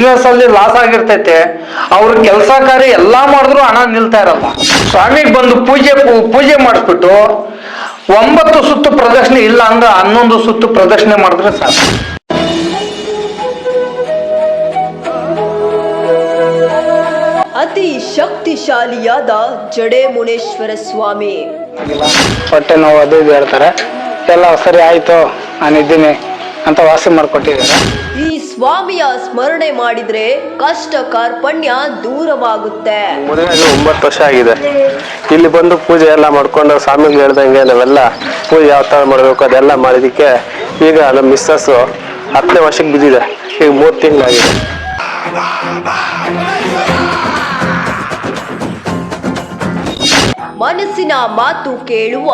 Business ಅಲ್ಲಿ loss ಆಗಿರ್ತೈತೆ ಅವ್ರ ಕೆಲಸ ಕಾರ್ಯ ಎಲ್ಲಾ ಮಾಡಿದ್ರು ಹಣ ನಿಲ್ತಾ ಇರಲ್ಲ. ಸ್ವಾಮಿಗೆ ಬಂದು ಪೂಜೆ ಪೂಜೆ ಮಾಡಿಸ್ಬಿಟ್ಟು ಒಂಬತ್ತು ಸುತ್ತು ಪ್ರದಕ್ಷಿಣೆ ಇಲ್ಲ ಅಂದ್ರೆ ಹನ್ನೊಂದು ಸುತ್ತು ಪ್ರದಕ್ಷಿಣೆ ಮಾಡಿದ್ರೆ ಸಾಕು. ಅತಿ ಶಕ್ತಿಶಾಲಿಯಾದ ಜಡೆ ಮುನೇಶ್ವರ ಸ್ವಾಮಿ ಹೊಟ್ಟೆ ನೋವು ಅದು ಇದು ಹೇಳ್ತಾರೆ. ಎಲ್ಲ ಸರಿ ಆಯ್ತು ನಾನಿದ್ದೀನಿ ಅಂತ ವಾಸಿ ಮಾಡ್ಕೊಟ್ಟಿದ್ದಾರೆ. ಈ ಸ್ವಾಮಿಯ ಸ್ಮರಣೆ ಮಾಡಿದ್ರೆ ಕಷ್ಟ ಕಾರ್ಪಣ್ಯ ದೂರವಾಗುತ್ತೆ. ಮದುವೆಯಾಗಿ ಒಂಬತ್ತು ವರ್ಷ ಆಗಿದೆ. ಇಲ್ಲಿ ಬಂದು ಪೂಜೆ ಎಲ್ಲ ಮಾಡ್ಕೊಂಡು ಸ್ವಾಮಿಗಳು ಹೇಳ್ದಂಗೆ ನಾವೆಲ್ಲ ಪೂಜೆ ಯಾವ ಥರ ಮಾಡಬೇಕು ಅದೆಲ್ಲ ಮಾಡಿದ್ದಕ್ಕೆ ಈಗ ನಮ್ಮ ಮಿಸ್ಸಸ್ಸು ಹತ್ತನೇ ವರ್ಷಕ್ಕೆ ಬಿದ್ದಿದೆ. ಈಗ ಮೂರು ತಿಂಗಳಾಗಿದೆ. ಮನಸ್ಸಿನ ಮಾತು ಕೇಳುವ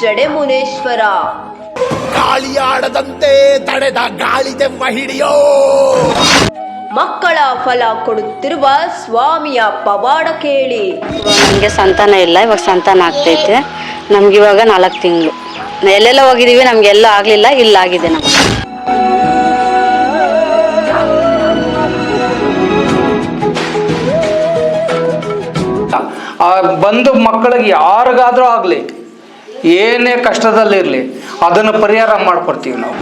ಜಡೆಮುನೇಶ್ವರ. ಗಾಳಿಯಾಡದಂತೆ ತಡೆದ ಗಾಳಿದೆ ಹಿಡಿಯೋ ಮಕ್ಕಳ ಫಲ ಕೊಡುತ್ತಿರುವ ಸ್ವಾಮಿಯ ಪವಾಡ ಕೇಳಿ. ನಮಗೆ ಸಂತಾನ ಇಲ್ಲ ಇವಾಗ ಸಂತಾನ ಆಗ್ತೈತೆ. ನಮ್ಗೆ ಇವಾಗ ನಾಲ್ಕು ತಿಂಗಳು. ಎಲ್ಲೆಲ್ಲ ಹೋಗಿದೀವಿ ನಮಗೆಲ್ಲ ಆಗಲಿಲ್ಲ ಇಲ್ಲ ಆಗಿದೆ ನಮ್ಗೆ. ಬಂದು ಮಕ್ಕಳಿಗೆ ಯಾರಿಗಾದ್ರೂ ಆಗ್ಲಿ. ಏನೇ ಕಷ್ಟದಲ್ಲಿರಲಿ ಅದನ್ನು ಪರಿಹಾರ ಮಾಡ್ಕೊಡ್ತೀವಿ ನಾವು.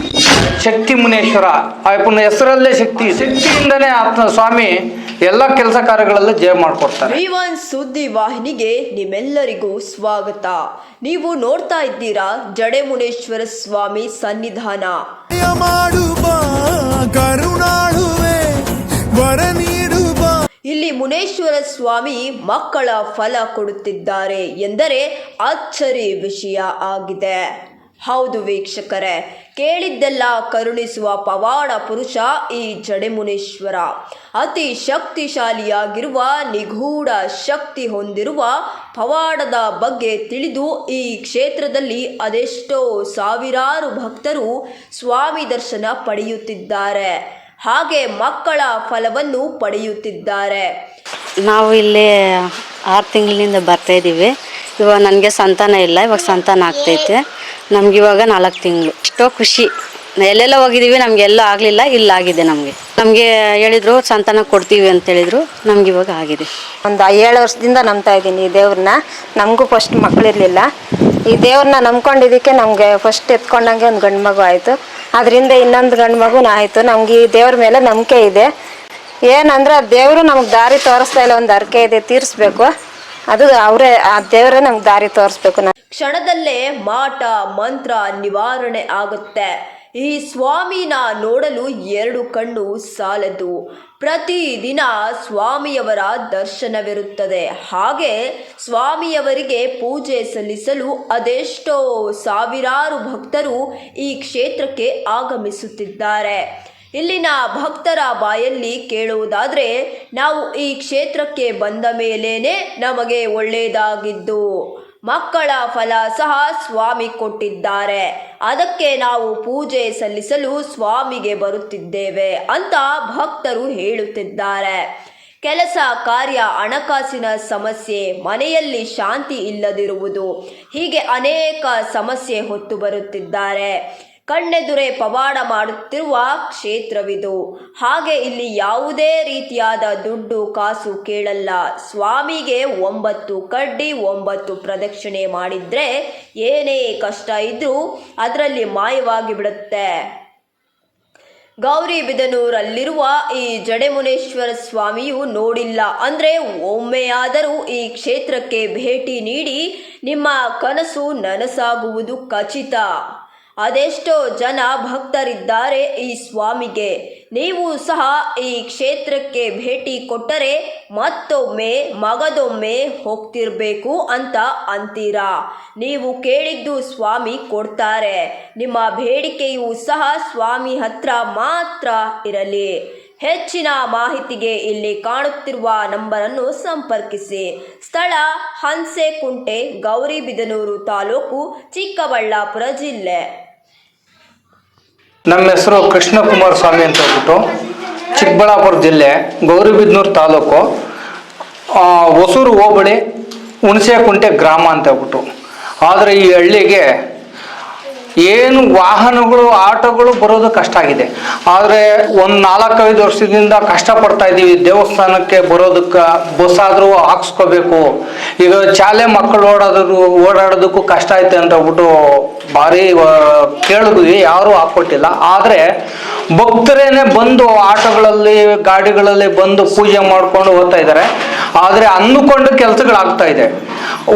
ಶಕ್ತಿ ಮುನೇಶ್ವರ ಅಯ್ಯಪ್ಪನ ಹೆಸರಲ್ಲೇ ಶಕ್ತಿ ಶಕ್ತಿಯಿಂದನೇ ಆತ್ಮ ಸ್ವಾಮಿ ಎಲ್ಲ ಕೆಲಸ ಕಾರ್ಯಗಳಲ್ಲೂ ಜಯ ಮಾಡ್ಕೊಡ್ತಾರೆ. ವಿವನ್ ಸುದ್ದಿ ವಾಹಿನಿಗೆ ನಿಮ್ಮೆಲ್ಲರಿಗೂ ಸ್ವಾಗತ. ನೀವು ನೋಡ್ತಾ ಇದ್ದೀರಾ ಜಡೆ ಮುನೇಶ್ವರ ಸ್ವಾಮಿ ಸನ್ನಿಧಾನ. ಇಲ್ಲಿ ಮುನೇಶ್ವರ ಸ್ವಾಮಿ ಮಕ್ಕಳ ಫಲ ಕೊಡುತ್ತಿದ್ದಾರೆ ಎಂದರೆ ಅಚ್ಚರಿ ವಿಷಯ ಆಗಿದೆ. ಹೌದು ವೀಕ್ಷಕರೇ, ಕೇಳಿದ್ದೆಲ್ಲ ಕರುಣಿಸುವ ಪವಾಡ ಪುರುಷ ಈ ಜಡೆಮುನೇಶ್ವರ. ಅತಿ ಶಕ್ತಿಶಾಲಿಯಾಗಿರುವ, ನಿಗೂಢ ಶಕ್ತಿ ಹೊಂದಿರುವ ಪವಾಡದ ಬಗ್ಗೆ ತಿಳಿದು ಈ ಕ್ಷೇತ್ರದಲ್ಲಿ ಅದೆಷ್ಟೋ ಸಾವಿರಾರು ಭಕ್ತರು ಸ್ವಾಮಿ ದರ್ಶನ ಪಡೆಯುತ್ತಿದ್ದಾರೆ. ಹಾಗೆ ಮಕ್ಕಳ ಫಲವನ್ನು ಪಡೆಯುತ್ತಿದ್ದಾರೆ. ನಾವು ಇಲ್ಲಿ ಆರು ತಿಂಗಳಿಂದ ಬರ್ತಾ ಇದ್ದೀವಿ. ಇವಾಗ ನನಗೆ ಸಂತಾನ ಇಲ್ಲ ಇವಾಗ ಸಂತಾನ ಆಗ್ತೈತೆ ನಮ್ಗೆ ಇವಾಗ ನಾಲ್ಕು ತಿಂಗಳು. ಎಷ್ಟೋ ಖುಷಿ. ಎಲ್ಲೆಲ್ಲ ಹೋಗಿದ್ದೀವಿ ನಮಗೆಲ್ಲ ಆಗಲಿಲ್ಲ ಇಲ್ಲ ಆಗಿದೆ ನಮಗೆ. ನಮಗೆ ಹೇಳಿದ್ರು ಸಂತಾನ ಕೊಡ್ತೀವಿ ಅಂತ ಹೇಳಿದ್ರು ನಮ್ಗೆ ಇವಾಗ ಆಗಿದೆ. ಒಂದು ಏಳು ವರ್ಷದಿಂದ ನಂಬ್ತಾ ಇದ್ದೀನಿ ಈ ದೇವ್ರನ್ನ. ನಮಗೂ ಫಸ್ಟ್ ಮಕ್ಕಳಿರಲಿಲ್ಲ ಈ ದೇವ್ರನ್ನ ನಂಬ್ಕೊಂಡಿದ್ದಕ್ಕೆ ನಮಗೆ ಫಸ್ಟ್ ಎತ್ಕೊಂಡಂಗೆ ಒಂದು ಗಂಡು ಮಗು ಆಯಿತು. ಅದರಿಂದ ಇನ್ನೊಂದು ಗಂಡು ಮಗುನ ಆಯಿತು. ನಮ್ಗೆ ಈ ದೇವ್ರ ಮೇಲೆ ನಂಬಿಕೆ ಇದೆ. ಏನಂದ್ರೆ ಆ ದೇವರು ನಮ್ಗೆ ದಾರಿ ತೋರಿಸ್ತಾ ಇಲ್ಲ, ಒಂದು ಅರ್ಕೆ ಇದೆ, ತೀರಿಸ್ಬೇಕು. ಅದು ಅವರೇ, ಆ ದೇವರೇ ನಮ್ಗೆ ದಾರಿ ತೋರಿಸ್ಬೇಕು. ಕ್ಷಣದಲ್ಲೇ ಮಾಟ, ಮಂತ್ರ, ನಿವಾರಣೆ ಆಗುತ್ತೆ. ಈ ಸ್ವಾಮಿನ ನೋಡಲು ಎರಡು ಕಣ್ಣು ಸಾಲದು. ಪ್ರತಿದಿನ ಸ್ವಾಮಿಯವರ ದರ್ಶನವಿರುತ್ತದೆ. ಹಾಗೆ ಸ್ವಾಮಿಯವರಿಗೆ ಪೂಜೆ ಸಲ್ಲಿಸಲು ಅದೆಷ್ಟೋ ಸಾವಿರಾರು ಭಕ್ತರು ಈ ಕ್ಷೇತ್ರಕ್ಕೆ ಆಗಮಿಸುತ್ತಿದ್ದಾರೆ. ಇಲ್ಲಿನ ಭಕ್ತರ ಬಾಯಲ್ಲಿ ಕೇಳುವುದಾದರೆ, ನಾವು ಈ ಕ್ಷೇತ್ರಕ್ಕೆ ಬಂದ ಮೇಲೇನೆ ನಮಗೆ ಒಳ್ಳೆಯದಾಗಿದ್ದು. ಮಕ್ಕಳ ಫಲ ಸಹ ಸ್ವಾಮಿ ಕೊಟ್ಟಿದ್ದಾರೆ. ಅದಕ್ಕೆ ನಾವು ಪೂಜೆ ಸಲ್ಲಿಸಲು ಸ್ವಾಮಿಗೆ ಬರುತ್ತಿದ್ದೇವೆ ಅಂತ ಭಕ್ತರು ಹೇಳುತ್ತಿದ್ದಾರೆ. ಕೆಲಸ ಕಾರ್ಯ ಹಣಕಾಸಿನ ಸಮಸ್ಯೆ, ಮನೆಯಲ್ಲಿ ಶಾಂತಿ ಇಲ್ಲದಿರುವುದು ಹೀಗೆ ಅನೇಕ ಸಮಸ್ಯೆ ಹೊತ್ತು ಬರುತ್ತಿದ್ದಾರೆ. ಕಣ್ಣೆದುರೆ ಪವಾಡ ಮಾಡುತ್ತಿರುವ ಕ್ಷೇತ್ರವಿದು. ಹಾಗೆ ಇಲ್ಲಿ ಯಾವುದೇ ರೀತಿಯಾದ ದುಡ್ಡು ಕಾಸು ಕೇಳಲ್ಲ. ಸ್ವಾಮಿಗೆ ಒಂಬತ್ತು ಕಡ್ಡಿ, ಒಂಬತ್ತು ಪ್ರದಕ್ಷಿಣೆ ಮಾಡಿದ್ರೆ ಏನೇ ಕಷ್ಟ ಇದ್ದರೂ ಅದರಲ್ಲಿ ಮಾಯವಾಗಿ ಬಿಡುತ್ತೆ. ಗೌರಿಬಿದನೂರಲ್ಲಿರುವ ಈ ಜಡೆಮುನೇಶ್ವರ ಸ್ವಾಮಿಯು ನೋಡಿಲ್ಲ. ಅಂದ್ರೆ ಒಮ್ಮೆಯಾದರೂ ಈ ಕ್ಷೇತ್ರಕ್ಕೆ ಭೇಟಿ ನೀಡಿ ನಿಮ್ಮ ಕನಸು ನನಸಾಗುವುದು ಖಚಿತ. ಅದೆಷ್ಟೋ ಜನ ಭಕ್ತರಿದ್ದಾರೆ ಈ ಸ್ವಾಮಿಗೆ. ನೀವು ಸಹ ಈ ಕ್ಷೇತ್ರಕ್ಕೆ ಭೇಟಿ ಕೊಟ್ಟರೆ ಮತ್ತೊಮ್ಮೆ ಮಗದೊಮ್ಮೆ ಹೋಗ್ತಿರ್ಬೇಕು ಅಂತ ಅಂತೀರಾ? ನೀವು ಕೇಳಿದ್ದು ಸ್ವಾಮಿ ಕೊಡ್ತಾರೆ. ನಿಮ್ಮ ಬೇಡಿಕೆಯು ಸಹ ಸ್ವಾಮಿ ಹತ್ರ ಮಾತ್ರ ಇರಲಿ. ಹೆಚ್ಚಿನ ಮಾಹಿತಿಗೆ ಇಲ್ಲಿ ಕಾಣುತ್ತಿರುವ ನಂಬರನ್ನು ಸಂಪರ್ಕಿಸಿ. ಸ್ಥಳ ಹನ್ಸೆಕುಂಟೆ ಗೌರಿಬಿದನೂರು ತಾಲೂಕು ಚಿಕ್ಕಬಳ್ಳಾಪುರ ಜಿಲ್ಲೆ. ನಮ್ಮ ಹೆಸರು ಕೃಷ್ಣಕುಮಾರ ಸ್ವಾಮಿ ಅಂತ ಹೇಳ್ಬಿಟ್ಟು ಚಿಕ್ಕಬಳ್ಳಾಪುರ ಜಿಲ್ಲೆ ಗೌರಿಬಿದನೂರು ತಾಲೂಕು ಹೊಸೂರು ಹೋಬಳಿ ಹುಣಸೆಕುಂಟೆ ಗ್ರಾಮ ಅಂತ ಹೇಳ್ಬಿಟ್ಟು. ಆದರೆ ಈ ಹಳ್ಳಿಗೆ ಏನು ವಾಹನಗಳು, ಆಟೋಗಳು ಬರೋದು ಕಷ್ಟ ಆಗಿದೆ. ಆದರೆ ಒಂದು ನಾಲ್ಕೈದು ವರ್ಷದಿಂದ ಕಷ್ಟಪಡ್ತಾ ಇದ್ದೀವಿ. ದೇವಸ್ಥಾನಕ್ಕೆ ಬರೋದಕ್ಕೆ ಬಸ್ ಆದರೂ ಹಾಕ್ಸ್ಕೋಬೇಕು. ಈಗ ಶಾಲೆ ಮಕ್ಕಳು ಓಡಾದ್ರು ಓಡಾಡೋದಕ್ಕೂ ಕಷ್ಟ ಐತೆ ಅಂತ ಹೇಳ್ಬಿಟ್ಟು ಭಾರಿ ಕೇಳಿದ್ವಿ. ಯಾರೂ ಹಾಕ್ಕೊಟ್ಟಿಲ್ಲ. ಆದರೆ ಭಕ್ತರೇನೆ ಬಂದು ಆಟೋಗಳಲ್ಲಿ, ಗಾಡಿಗಳಲ್ಲಿ ಬಂದು ಪೂಜೆ ಮಾಡ್ಕೊಂಡು ಹೋಗ್ತಾ ಇದ್ದಾರೆ. ಆದರೆ ಅಂದುಕೊಂಡು ಕೆಲಸಗಳಾಗ್ತಾ ಇದೆ.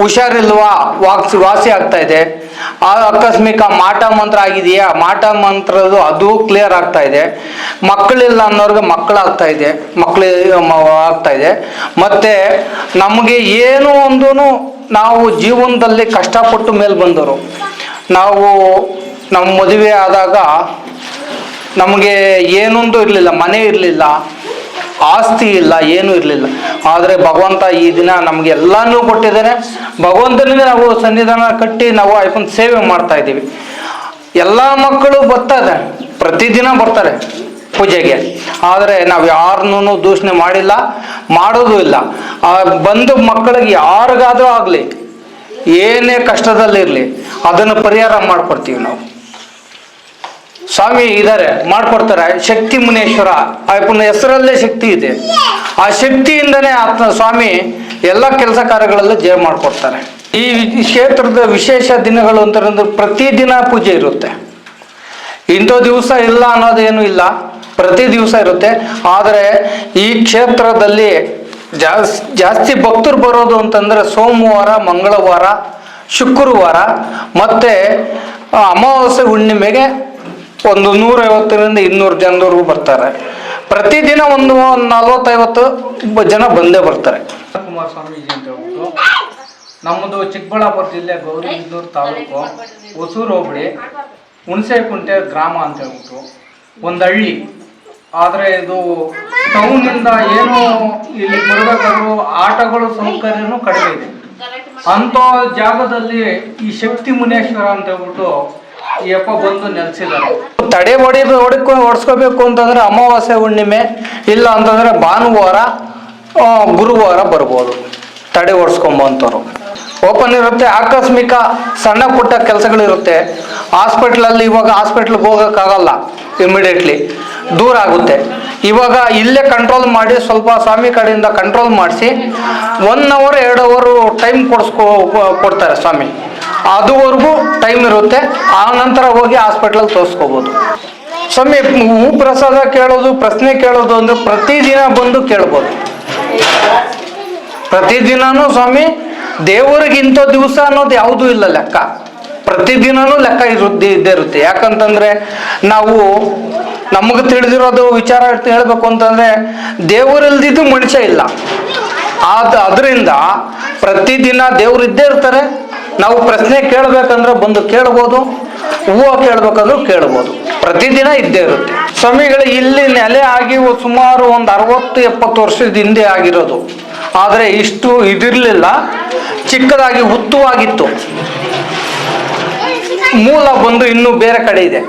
ಹುಷಾರಿಲ್ವಾ? ವಾಕ್ಸಿ ವಾಸಿ ಆಗ್ತಾ ಇದೆ. ಆ ಆಕಸ್ಮಿಕ ಮಾಟ ಮಂತ್ರ ಆಗಿದೆಯಾ? ಮಾಟ ಮಂತ್ರದ್ದು ಅದು ಕ್ಲಿಯರ್ ಆಗ್ತಾ ಇದೆ. ಮಕ್ಕಳಿಲ್ಲ ಅನ್ನೋರ್ಗೆ ಮಕ್ಕಳಾಗ್ತಾ ಇದೆ. ಮಕ್ಕಳು ಆಗ್ತಾ ಇದೆ. ಮತ್ತೆ ನಮಗೆ ಏನೋ ಒಂದು ನಾವು ಜೀವನದಲ್ಲಿ ಕಷ್ಟಪಟ್ಟು ಮೇಲೆ ಬಂದವರು. ನಾವು ನಮ್ಮ ಮದುವೆ ಆದಾಗ ನಮಗೆ ಏನೊಂದು ಇರಲಿಲ್ಲ, ಮನೆ ಇರಲಿಲ್ಲ. ಆಸ್ತಿ ಇಲ್ಲ, ಏನೂ ಇರಲಿಲ್ಲ. ಆದರೆ ಭಗವಂತ ಈ ದಿನ ನಮಗೆ ಎಲ್ಲಾನು ಕೊಟ್ಟಿದ್ದಾನೆ. ಭಗವಂತನಿಂದ ನಾವು ಸನ್ನಿಧಾನ ಕಟ್ಟಿ ನಾವು ಐಫೋನ್ ಸೇವೆ ಮಾಡ್ತಾ ಇದ್ದೀವಿ. ಎಲ್ಲ ಮಕ್ಕಳು ಬರ್ತಾರೆ ಪ್ರತಿದಿನ ಬರ್ತಾರೆ ಪೂಜೆಗೆ. ಆದರೆ ನಾವು ಯಾರನ್ನೂ ದೂಷಣೆ ಮಾಡಿಲ್ಲ, ಮಾಡೋದು ಇಲ್ಲ. ಬಂದು ಮಕ್ಕಳಿಗೆ ಯಾರಿಗಾದ್ರೂ ಆಗಲಿ, ಏನೇ ಕಷ್ಟದಲ್ಲಿರಲಿ, ಅದನ್ನು ಪರಿಹಾರ ಮಾಡ್ಕೊಡ್ತೀವಿ ನಾವು. ಸ್ವಾಮಿ ಇದ್ದಾರೆ ಮಾಡ್ಕೊಡ್ತಾರೆ. ಶಕ್ತಿ ಮುನೇಶ್ವರ ಅಯ್ಯಪ್ಪನ ಹೆಸರಲ್ಲೇ ಶಕ್ತಿ ಇದೆ. ಆ ಶಕ್ತಿಯಿಂದನೇ ಆತ ಸ್ವಾಮಿ ಎಲ್ಲ ಕೆಲಸ ಕಾರ್ಯಗಳಲ್ಲೂ ಜಯ ಮಾಡ್ಕೊಡ್ತಾರೆ. ಈ ಕ್ಷೇತ್ರದ ವಿಶೇಷ ದಿನಗಳು ಅಂತಂದ್ರೆ ಪ್ರತಿದಿನ ಪೂಜೆ ಇರುತ್ತೆ. ಇಂಥ ದಿವಸ ಇಲ್ಲ ಅನ್ನೋದೇನು ಇಲ್ಲ. ಪ್ರತಿ ದಿವಸ ಇರುತ್ತೆ. ಆದರೆ ಈ ಕ್ಷೇತ್ರದಲ್ಲಿ ಜಾಸ್, ಜಾಸ್ತಿ ಭಕ್ತರು ಬರೋದು ಅಂತಂದ್ರೆ ಸೋಮವಾರ, ಮಂಗಳವಾರ, ಶುಕ್ರವಾರ, ಮತ್ತೆ ಅಮಾವಾಸ್ಯೆ ಹುಣ್ಣಿಮೆಗೆ ಒಂದು ನೂರೈವತ್ತರಿಂದ ಇನ್ನೂರು ಜನದವರೆಗೂ ಬರ್ತಾರೆ. ಪ್ರತಿದಿನ ಒಂದು ನಲ್ವತ್ತೈವತ್ತು ಬ- ಜನ ಬಂದೇ ಬರ್ತಾರೆ. ಸ್ವಾಮೀಜಿ ಅಂತ ಹೇಳ್ಬಿಟ್ಟು, ನಮ್ಮದು ಚಿಕ್ಕಬಳ್ಳಾಪುರ ಜಿಲ್ಲೆ ಗೌರಿಬಿದನೂರು ತಾಲೂಕು ಹೊಸೂರು ಹೋಬಳಿ ಹುಣಸೆಕುಂಟೆ ಗ್ರಾಮ ಅಂತ ಹೇಳ್ಬಿಟ್ಟು ಒಂದು ಹಳ್ಳಿ. ಆದರೆ ಇದು ಟೌನಿಂದ ಏನು ಇಲ್ಲಿ ಬರಬೇಕಾದ್ರೂ ಆಟಗಳು ಸೌಕರ್ಯನೂ ಕಡಿಮೆ ಇದೆ. ಅಂಥ ಜಾಗದಲ್ಲಿ ಈ ಶಕ್ತಿ ಮುನೇಶ್ವರ ಅಂತ ಹೇಳ್ಬಿಟ್ಟು ತಡೆ ಹೊಡಿ ಹೊಡ್ಕೊ ಹೊಡ್ಸ್ಕೋಬೇಕು ಅಂತಂದ್ರೆ ಅಮಾವಾಸ್ಯೆ ಹುಣ್ಣಿಮೆ, ಇಲ್ಲ ಅಂತಂದ್ರೆ ಭಾನುವಾರ ಗುರುವಾರ ಬರ್ಬೋದು. ತಡೆ ಹೊಡ್ಸ್ಕೊಂಬಂತವ್ರು. ಓಪನ್ ಇರುತ್ತೆ, ಆಕಸ್ಮಿಕ ಸಣ್ಣ ಪುಟ್ಟ ಕೆಲಸಗಳಿರುತ್ತೆ. ಹಾಸ್ಪಿಟ್ಲಲ್ಲಿ ಇವಾಗ ಹಾಸ್ಪಿಟ್ಲಿಗೆ ಹೋಗೋಕ್ಕಾಗಲ್ಲ ಇಮಿಡಿಯೇಟ್ಲಿ ದೂರ ಆಗುತ್ತೆ. ಇವಾಗ ಇಲ್ಲೇ ಕಂಟ್ರೋಲ್ ಮಾಡಿ, ಸ್ವಲ್ಪ ಸ್ವಾಮಿ ಕಡೆಯಿಂದ ಕಂಟ್ರೋಲ್ ಮಾಡಿಸಿ ಒನ್ ಅವರ್ ಎರಡು ಅವರು ಟೈಮ್ ಕೊಡಿಸ್ಕೊ ಕೊಡ್ತಾರೆ ಸ್ವಾಮಿ. ಅದುವರೆಗೂ ಟೈಮ್ ಇರುತ್ತೆ. ಆ ನಂತರ ಹೋಗಿ ಹಾಸ್ಪಿಟ್ಲಲ್ಲಿ ತೋರಿಸ್ಕೋಬೋದು. ಸ್ವಾಮಿ, ಹೂ ಪ್ರಸಾದ ಕೇಳೋದು, ಪ್ರಶ್ನೆ ಕೇಳೋದು ಅಂದ್ರೆ ಪ್ರತಿದಿನ ಬಂದು ಕೇಳ್ಬೋದು. ಪ್ರತಿದಿನನೂ ಸ್ವಾಮಿ, ದೇವರಿಗೆ ಇಂಥ ದಿವಸ ಅನ್ನೋದು ಯಾವುದೂ ಇಲ್ಲ ಲೆಕ್ಕ. ಪ್ರತಿದಿನನೂ ಲೆಕ್ಕ ಇರುತ್ತೆ ಇದ್ದೇ ಇರುತ್ತೆ. ಯಾಕಂತಂದ್ರೆ ನಾವು ನಮಗೆ ತಿಳಿದಿರೋದು ವಿಚಾರ ಹೇಳ್ಬೇಕು ಅಂತಂದ್ರೆ ದೇವರಿಲ್ದಿದ್ದು ಮನುಷ್ಯ ಇಲ್ಲ. ಆದ ಅದರಿಂದ ಪ್ರತಿದಿನ ದೇವ್ರು ಇದ್ದೇ ಇರ್ತಾರೆ. ನಾವು ಪ್ರಶ್ನೆ ಕೇಳಬೇಕಂದ್ರೆ ಬಂದು ಕೇಳ್ಬೋದು, ಹೂವು ಕೇಳ್ಬೇಕಂದ್ರೂ ಕೇಳ್ಬೋದು. ಪ್ರತಿದಿನ ಇದ್ದೇ ಇರುತ್ತೆ. ಸ್ವಾಮಿಗಳು ಇಲ್ಲಿ ನೆಲೆ ಆಗಿ ಸುಮಾರು ಒಂದು ಅರವತ್ತು, ಎಪ್ಪತ್ತು ವರ್ಷದ ಹಿಂದೆ ಆಗಿರೋದು. ಆದರೆ ಇಷ್ಟು ಇದಿರಲಿಲ್ಲ. ಚಿಕ್ಕದಾಗಿ ಹುತ್ತುವಾಗಿತ್ತು. ಮೂಲ ಬಂದು ಇನ್ನೂ ಬೇರೆ ಕಡೆ ಇದೆ.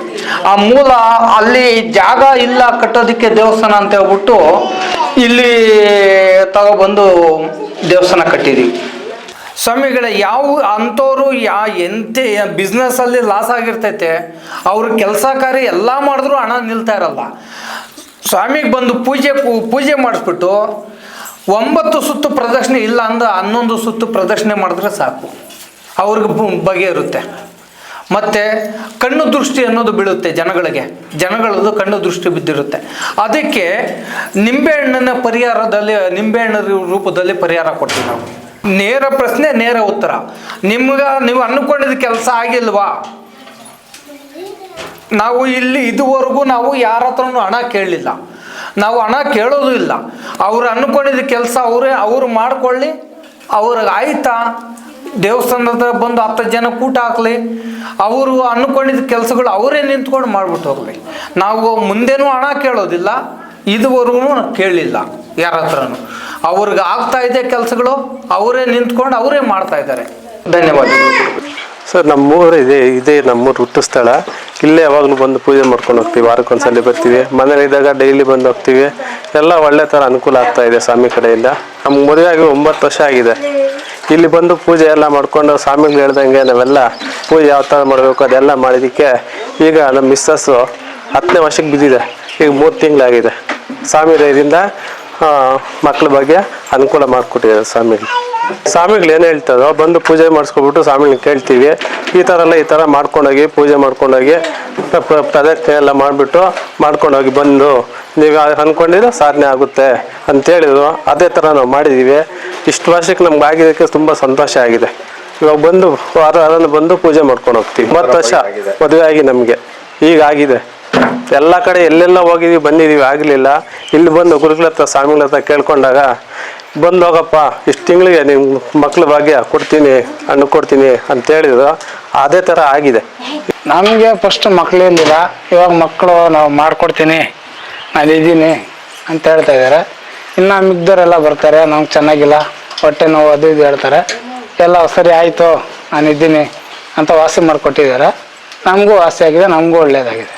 ಆ ಮೂಲ ಅಲ್ಲಿ ಜಾಗ ಇಲ್ಲ ಕಟ್ಟೋದಕ್ಕೆ ದೇವಸ್ಥಾನ ಅಂತ ಹೇಳ್ಬಿಟ್ಟು ಇಲ್ಲಿ ತಗೊಬಂದು ದೇವಸ್ಥಾನ ಕಟ್ಟಿದೀವಿ ಸ್ವಾಮಿಗಳ, ಯಾವ ಅಂಥವ್ರು ಯಾ ಎಂತೆ ಬಿಸ್ನೆಸ್ಸಲ್ಲಿ ಲಾಸ್ ಆಗಿರ್ತೈತೆ, ಅವ್ರ ಕೆಲಸ ಕಾರ್ಯ ಎಲ್ಲ ಮಾಡಿದ್ರು ಹಣ ನಿಲ್ತಾ ಇರಲ್ಲ. ಸ್ವಾಮಿಗೆ ಬಂದು ಪೂಜೆ ಪೂಜೆ ಮಾಡಿಸ್ಬಿಟ್ಟು ಒಂಬತ್ತು ಸುತ್ತು ಪ್ರದಕ್ಷಿಣೆ ಇಲ್ಲ ಅಂದ್ರೆ ಹನ್ನೊಂದು ಸುತ್ತು ಪ್ರದಕ್ಷಿಣೆ ಮಾಡಿದ್ರೆ ಸಾಕು. ಅವ್ರಿಗೆ ಬಗೆ ಇರುತ್ತೆ. ಮತ್ತು ಕಣ್ಣು ದೃಷ್ಟಿ ಅನ್ನೋದು ಬೀಳುತ್ತೆ ಜನಗಳಿಗೆ. ಜನಗಳದ್ದು ಕಣ್ಣು ದೃಷ್ಟಿ ಬಿದ್ದಿರುತ್ತೆ. ಅದಕ್ಕೆ ನಿಂಬೆಹಣ್ಣನ್ನ ಪರಿಹಾರದಲ್ಲಿ ನಿಂಬೆಹಣ್ಣ ರೂಪದಲ್ಲಿ ಪರಿಹಾರ ಕೊಡ್ತೀವಿ ನಾವು. ನೇರ ಪ್ರಶ್ನೆ, ನೇರ ಉತ್ತರ. ನಿಮ್ಗೆ, ನೀವು ಅನ್ಕೊಂಡಿದ್ದ ಕೆಲಸ ಆಗಿಲ್ವಾ? ನಾವು ಇಲ್ಲಿ ಇದುವರೆಗೂ ನಾವು ಯಾರ ಹತ್ರನೂ ಹಣ ಕೇಳಲಿಲ್ಲ. ನಾವು ಹಣ ಕೇಳೋದು ಇಲ್ಲ. ಅವ್ರು ಅನ್ಕೊಂಡಿದ್ದ ಕೆಲಸ ಅವರೇ, ಅವ್ರು ಮಾಡ್ಕೊಳ್ಳಿ. ಅವ್ರಿಗೆ ಆಯ್ತಾ? ದೇವಸ್ಥಾನದ ಬಂದು ಹತ್ತು ಜನ ಕೂಟ ಹಾಕ್ಲಿ. ಅವರು ಅನ್ಕೊಂಡಿದ್ದ ಕೆಲಸಗಳು ಅವರೇ ನಿಂತ್ಕೊಂಡು ಮಾಡ್ಬಿಟ್ಟು ಹೋಗ್ಲಿ. ನಾವು ಮುಂದೆನೂ ಹಣ ಕೇಳೋದಿಲ್ಲ, ಇದುವರೆಗೂ ಕೇಳಲಿಲ್ಲ, ಯಾರ ಹತ್ರನೂ. ಅವ್ರಿಗೆ ಆಗ್ತಾ ಇದೆ ಕೆಲಸಗಳು ಅವರೇ ನಿಂತ್ಕೊಂಡು ಅವರೇ ಮಾಡ್ತಾ ಇದ್ದಾರೆ. ಧನ್ಯವಾದಗಳು. ಸರ್ ನಮ್ಮೂರು ಇದೆ ಇದೇ ನಮ್ಮೂರು ಹುಟ್ಟು ಸ್ಥಳ. ಇಲ್ಲೇ ಯಾವಾಗಲೂ ಬಂದು ಪೂಜೆ ಮಾಡ್ಕೊಂಡು ಹೋಗ್ತೀವಿ ವಾರಕ್ಕೊಂದ್ಸಲಿ ಬರ್ತೀವಿ. ಮನೇಲಿದ್ದಾಗ ಡೈಲಿ ಬಂದು ಹೋಗ್ತೀವಿ. ಎಲ್ಲ ಒಳ್ಳೆ ಥರ ಅನುಕೂಲ ಆಗ್ತಾ ಇದೆ ಸ್ವಾಮಿ ಕಡೆಯಿಂದ. ನಮ್ಗೆ ಮದುವೆ ಆಗಿ ಒಂಬತ್ತು ವರ್ಷ ಆಗಿದೆ. ಇಲ್ಲಿ ಬಂದು ಪೂಜೆ ಎಲ್ಲ ಮಾಡ್ಕೊಂಡು ಸ್ವಾಮಿಗಳು ಹೇಳ್ದಂಗೆ ನಾವೆಲ್ಲ ಪೂಜೆ ಯಾವ ಥರ ಮಾಡಬೇಕು ಅದೆಲ್ಲ ಮಾಡಿದ್ದಕ್ಕೆ ಈಗ ನಮ್ಮ ಮಿಸ್ಸಸ್ಸು ಹತ್ತನೇ ವರ್ಷಕ್ಕೆ ಬಿದ್ದಿದೆ. ಈಗ ಮೂರು ತಿಂಗಳಾಗಿದೆ. ಸ್ವಾಮಿ ದಯದಿಂದ ಮಕ್ಕಳ ಬಗ್ಗೆ ಅನುಕೂಲ ಮಾಡಿಕೊಟ್ಟಿದ್ದಾರೆ ಸ್ವಾಮಿಗಳು. ಸ್ವಾಮಿಗಳು ಏನು ಹೇಳ್ತಾರೋ ಬಂದು ಪೂಜೆ ಮಾಡಿಸ್ಕೊಬಿಟ್ಟು ಸ್ವಾಮಿಗಳು ಕೇಳ್ತೀವಿ. ಈ ಥರ ಎಲ್ಲ ಈ ಥರ ಮಾಡ್ಕೊಂಡೋಗಿ ಪೂಜೆ ಮಾಡ್ಕೊಂಡೋಗಿ ಪ್ರದಕ್ಷಿಣೆ ಎಲ್ಲ ಮಾಡಿಬಿಟ್ಟು ಮಾಡ್ಕೊಂಡೋಗಿ ಬಂದು ನೀವು ಅನ್ಕೊಂಡಿದ್ರೆ ಸಾಧನೆ ಆಗುತ್ತೆ ಅಂತ ಹೇಳಿದ್ರು. ಅದೇ ಥರ ನಾವು ಮಾಡಿದ್ದೀವಿ ಇಷ್ಟು ವರ್ಷಕ್ಕೆ ನಮ್ಗೆ ಆಗಿದ್ದಕ್ಕೆ ತುಂಬ ಸಂತೋಷ ಆಗಿದೆ. ಇವಾಗ ಬಂದು ವಾರ ಬಂದು ಪೂಜೆ ಮಾಡ್ಕೊಂಡು ಹೋಗ್ತೀವಿ. ಮೂವತ್ತು ವರ್ಷ ಮದುವೆ ಆಗಿ ನಮಗೆ. ಈಗ ಆಗಿದೆ. ಎಲ್ಲ ಕಡೆ ಎಲ್ಲೆಲ್ಲ ಹೋಗಿದ್ದೀವಿ ಬಂದಿದೀವಿ, ಆಗಲಿಲ್ಲ. ಇಲ್ಲಿ ಬಂದು ಗುರುಗಳ ಹತ್ರ, ಸ್ವಾಮಿಗಳ ಹತ್ರ ಕೇಳ್ಕೊಂಡಾಗ, ಬಂದು ಹೋಗಪ್ಪ, ಇಷ್ಟು ತಿಂಗಳಿಗೆ ನಿಮ್ಮ ಮಕ್ಳ ಭಾಗ್ಯ ಕೊಡ್ತೀನಿ, ಹಣ್ಣು ಕೊಡ್ತೀನಿ ಅಂತ ಹೇಳಿದ್ರು. ಅದೇ ಥರ ಆಗಿದೆ. ನಮಗೆ ಫಸ್ಟ್ ಏನಿಲ್ಲ ಇವಾಗ ಮಕ್ಕಳು ನಾವು ಮಾಡ್ಕೊಡ್ತೀನಿ, ನಾನು ಇದ್ದೀನಿ ಅಂತ ಹೇಳ್ತಾ ಇದ್ದಾರೆ ಇನ್ನು ಮಿಗ್ದವರೆಲ್ಲ ಬರ್ತಾರೆ ನಮ್ಗೆ ಚೆನ್ನಾಗಿಲ್ಲ, ಹೊಟ್ಟೆ ನೋವು, ಅದು ಇದು ಹೇಳ್ತಾರೆ. ಎಲ್ಲ ಸರಿ ಆಯಿತು, ನಾನು ಇದ್ದೀನಿ ಅಂತ ವಾಸಿ ಮಾಡಿಕೊಟ್ಟಿದ್ದಾರೆ. ನಮಗೂ ವಾಸಿ ಆಗಿದೆ, ನಮಗೂ ಒಳ್ಳೆಯದಾಗಿದೆ